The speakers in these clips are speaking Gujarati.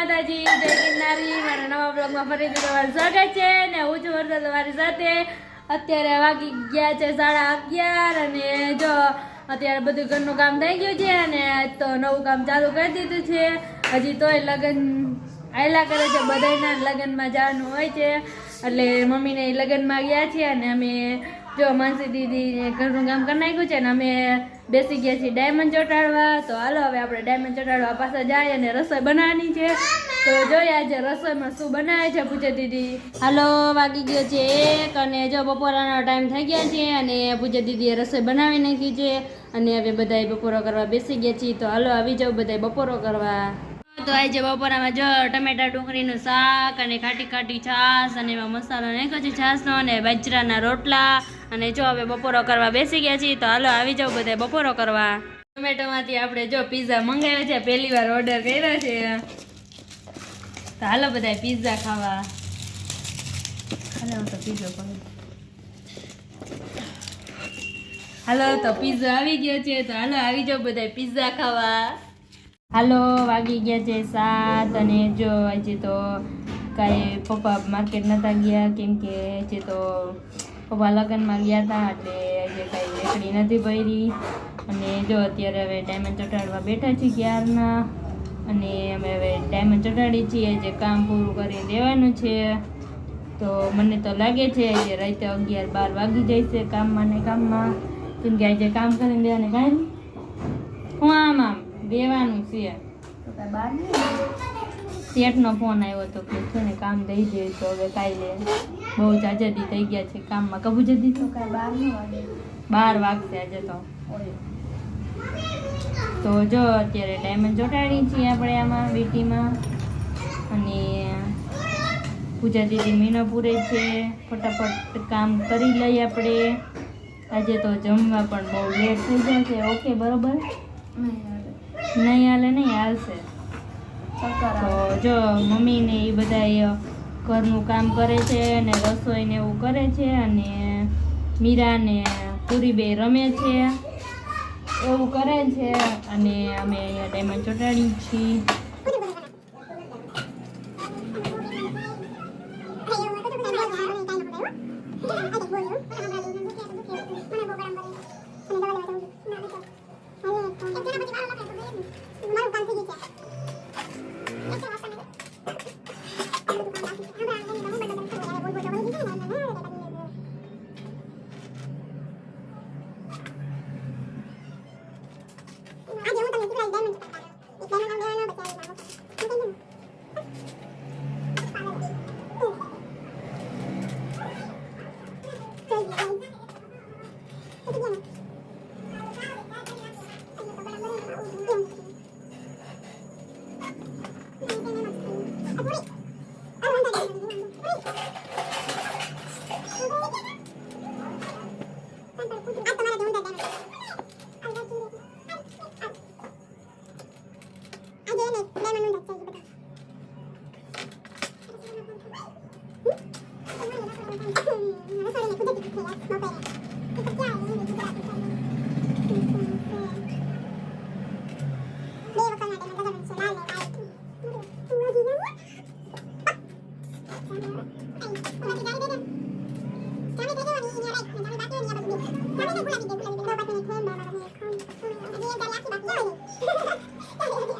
માતાજી, જય ગિરનારી. મારા નવા બ્લોગમાં ફરીથી તમારું સ્વાગત છે ને હું છું વર્ષા તમારી સાથે. અત્યારે વાગી ગયા છે સાડા અગિયાર અને જો અત્યારે બધું ઘરનું કામ થઈ ગયું છે અને તો નવું કામ ચાલુ કરી દીધું છે. હજી તોય લગ્ન આયલા કરે છે, બધાયના લગ્નમાં જવાનું હોય છે. એટલે મમ્મીને લગ્નમાં ગયા છે અને અમે જો માનસી દીદી ઘરનું કામ કરી નાખ્યું છે ને અમે બેસી ગયા છીએ ડાયમંડ ચોટાડવા. તો હાલો હવે આપણે ડાયમંડ ચોટાડવા પાછા જાય અને રસોઈ બનાવવાની છે. તો જોઈએ આજે રસોઈમાં શું બનાવે છે પૂજા દીદી. હાલો, વાગી ગયો છે એક અને જો બપોરાનો ટાઈમ થઈ ગયા છે અને પૂજા દીદીએ રસોઈ બનાવી નાખી છે. અને હવે બધાય બપોરો કરવા બેસી ગયા છીએ. તો હાલો, આવી જાઓ બધાય બપોરો કરવા. તો આજે બપોરામાં જો ટમેટા ડુંગળીનું શાક અને ખાટી ખાટી છાશ અને એમાં મસાલો ને કચી છાશનો અને બાજરાના રોટલા. અને જો હવે બપોરો કરવા બેસી ગયા છીએ, તો હાલો આવી જાવ બધા બપોરો કરવા. ટમેટોમાંથી આપણે જો પીઝા મંગાવ્યો છે, પહેલી વાર ઓર્ડર કર્યો છે. તો હાલો બધા પીઝા ખાવા. હાલો, તો પીઝો હાલો, તો પીઝા આવી ગયો છે, તો હાલો આવી જાવ બધા પીઝા ખાવા. હાલો, વાગી ગયા છે સાત અને જો આજે તો કાંઈ પપ્પા માર્કેટ નહોતા ગયા, કેમ કે આજે તો પપ્પા લગ્નમાં ગયા હતા એટલે આજે કાંઈ રેકડી નથી ભરી. અને જો અત્યારે હવે ડાયમંડ ચોટાડવા બેઠા છીએ ક્યારના અને અમે હવે ડાયમંડ ચોટાડી છીએ. જે કામ પૂરું કરી દેવાનું છે. તો મને તો લાગે છે જે રાતે અગિયાર બાર વાગી જાય છે કામમાં ને કામમાં. કેમ કે આજે કામ કરીને દેવાને કાંઈ હું આમ આમ. દેવાનું છે. શેઠનો ફોન આવ્યો હતો કે છે ને કામ દઈ દે તો હવે કાઈ લે બહુ જ આઝાદી થઈ ગયા છે કામમાં. કબૂ જતી? તો બાર વાગશે આજે તો. તો જો અત્યારે ડાયમંડ જોટાડી છીએ આપણે આમાં વીટીમાં. અને પૂજા દીદી મીનો પૂરે છે. ફટાફટ કામ કરી લઈએ આપણે. આજે તો જમવા પણ બહુ લેટ થઈ જશે. ઓકે બરોબર? નહીં હાલે નહીં હાલશે. તો જો મમ્મી ને એ બધા ઘરનું કામ કરે છે અને રસોઈ ને એવું કરે છે અને મીરા ને પૂરી બે રમે છે. એવું કરે છે અને અમે અહીંયા ડાયમંડ ચોટાડી છીએ. Mom. 怖い。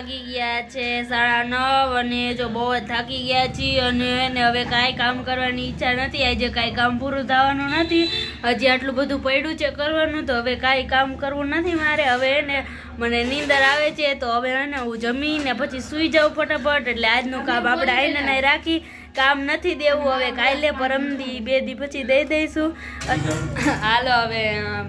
વાગી ગયા છે સાડા નવ અને જો બહુ જ થાકી ગયા છીએ અને હવે કાંઈ કામ કરવાની ઈચ્છા નથી. આજે કાંઈ કામ પૂરું થવાનું નથી. હજી આટલું બધું પડ્યું છે કરવાનું તો હવે કાંઈ કામ કરવું નથી મારે. હવે એને મને નીંદર આવે છે તો હવે એને હું જમીને પછી સૂઈ જાઉં ફટાફટ. એટલે આજનું કામ આપણે આઈને રાખી. કામ નથી દેવું. હવે કાલે પરમદી બે દી પછી દઈ દઈશું. હાલો હવે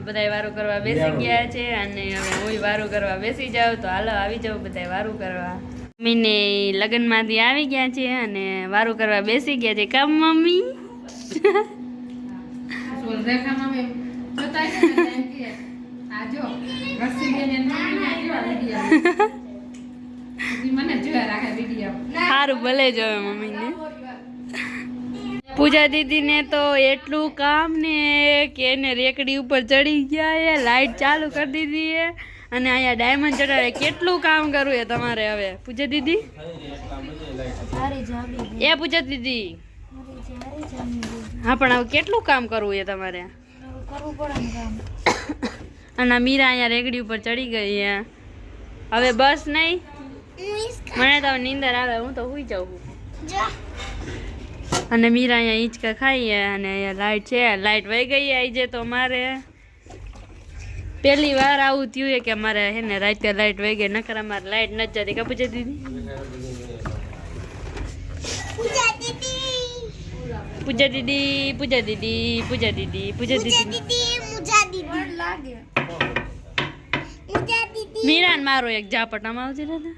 બધા વારું કરવા બેસી ગયા છે અને હવે હું વારું કરવા બેસી જાઉં. તો હાલો આવી જાઉં બધા વારું કરવા. મમ્મીને લગ્નમાંથી આવી ગયા છે અને વારું કરવા બેસી ગયા છે. કામ મમ્મી? મને જોયા રાખે વીડિયો. સારું ભલે જોવે મમ્મીને. પૂજા દીદીને તો એટલું કામ ને કે એને રેકડી ઉપર ચડી ગયા એ લાઈટ ચાલુ કરી દીધી એ. અને અહીંયા ડાયમંડ ચડાવે. કેટલું કામ કરવું એ તમારે હવે? પૂજા દીદી? એ પૂજા દીદી. હા પણ હવે કેટલું કામ કરવું એ તમારે? અને મીરા અહીંયા રેકડી ઉપર ચડી ગઈ હવે બસ નહીં? મને તો નિંદર આવે હું તો સુઈ જાઉં. અને મીરા અહીંયા હિંચકા ખાઈએ અને અહીંયા લાઈટ છે. લાઈટ વહી ગઈ આવી જાય તો મારે પહેલી વાર આવું થયું છે કે મારે હે ને રાતે લાઈટ વહી ગઈ નકર અમારે લાઈટ નથી જતી. કપૂચે દીદી? પૂજા દીદી. પૂજા દીદી પૂજા દીદી પૂજા દીદી મીરા ને મારો એક ઝાપટામાં આવતી રહેતા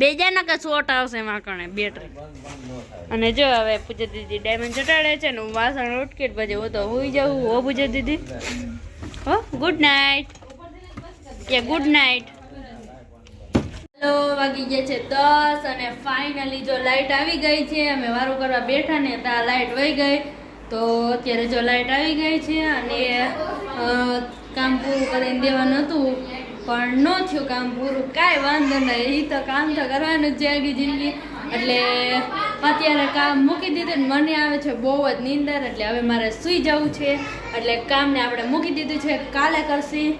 બે જણા કે આવશે એમાં કણે બેટરી અને જો હવે પૂજા દીદી ડાયમંડ ચટાડે છે ને, હું વાસણ ઉટકીટ પછી હું તો હોઈ જાઉં, હો પૂજા દીદી. હો ગુડ નાઇટ કે ગુડ નાઇટ હેલો, વાગી ગયા છે દસ અને ફાઇનલી જો લાઇટ આવી ગઈ છે, અમે વારું કરવા બેઠા ને ત્યાં લાઇટ વહી ગઈ. તો અત્યારે જો લાઇટ આવી ગઈ છે અને કામ પૂરું કરીને દેવાનું હતું. પણ ન થયું કામ પૂરું, કાંઈ વાંધો નહીં. એ તો કામ તો કરવાનું જ આખી જિંદગી. એટલે અત્યારે કામ મૂકી દીધું ને મને આવે છે બહુ જ નીંદર, એટલે હવે મારે સૂઈ જવું છે. એટલે કામને આપણે મૂકી દીધું છે. કાલે કરશી,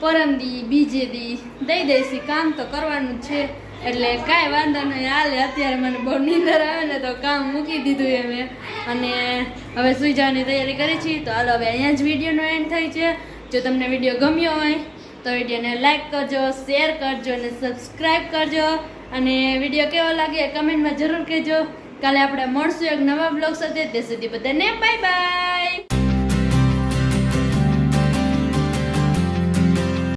પરમ દી, બીજે દી. દઈ દઈશી, કામ તો કરવાનું છે. એટલે કાંઈ વાંધો નહીં. હાલે, અત્યારે મને બહુ નીંદર આવે ને તો કામ મૂકી દીધું એ મેં. અને હવે સૂઈ જવાની તૈયારી કરી છે. તો હાલો, હવે અહીંયા જ વિડીયોનો એન્ડ થાય છે. જો તમને વીડિયો ગમ્યો હોય તો વિડીયોને લાઇક કરજો શેર કરજો અને સબસ્ક્રાઈબ કરજો. અને વીડિયો કેવો લાગે કમેન્ટમાં જરૂર કહેજો. કાલે આપણે મળશું એક નવા બ્લોગ સાથે. તે સુધી બધાને બાય બાય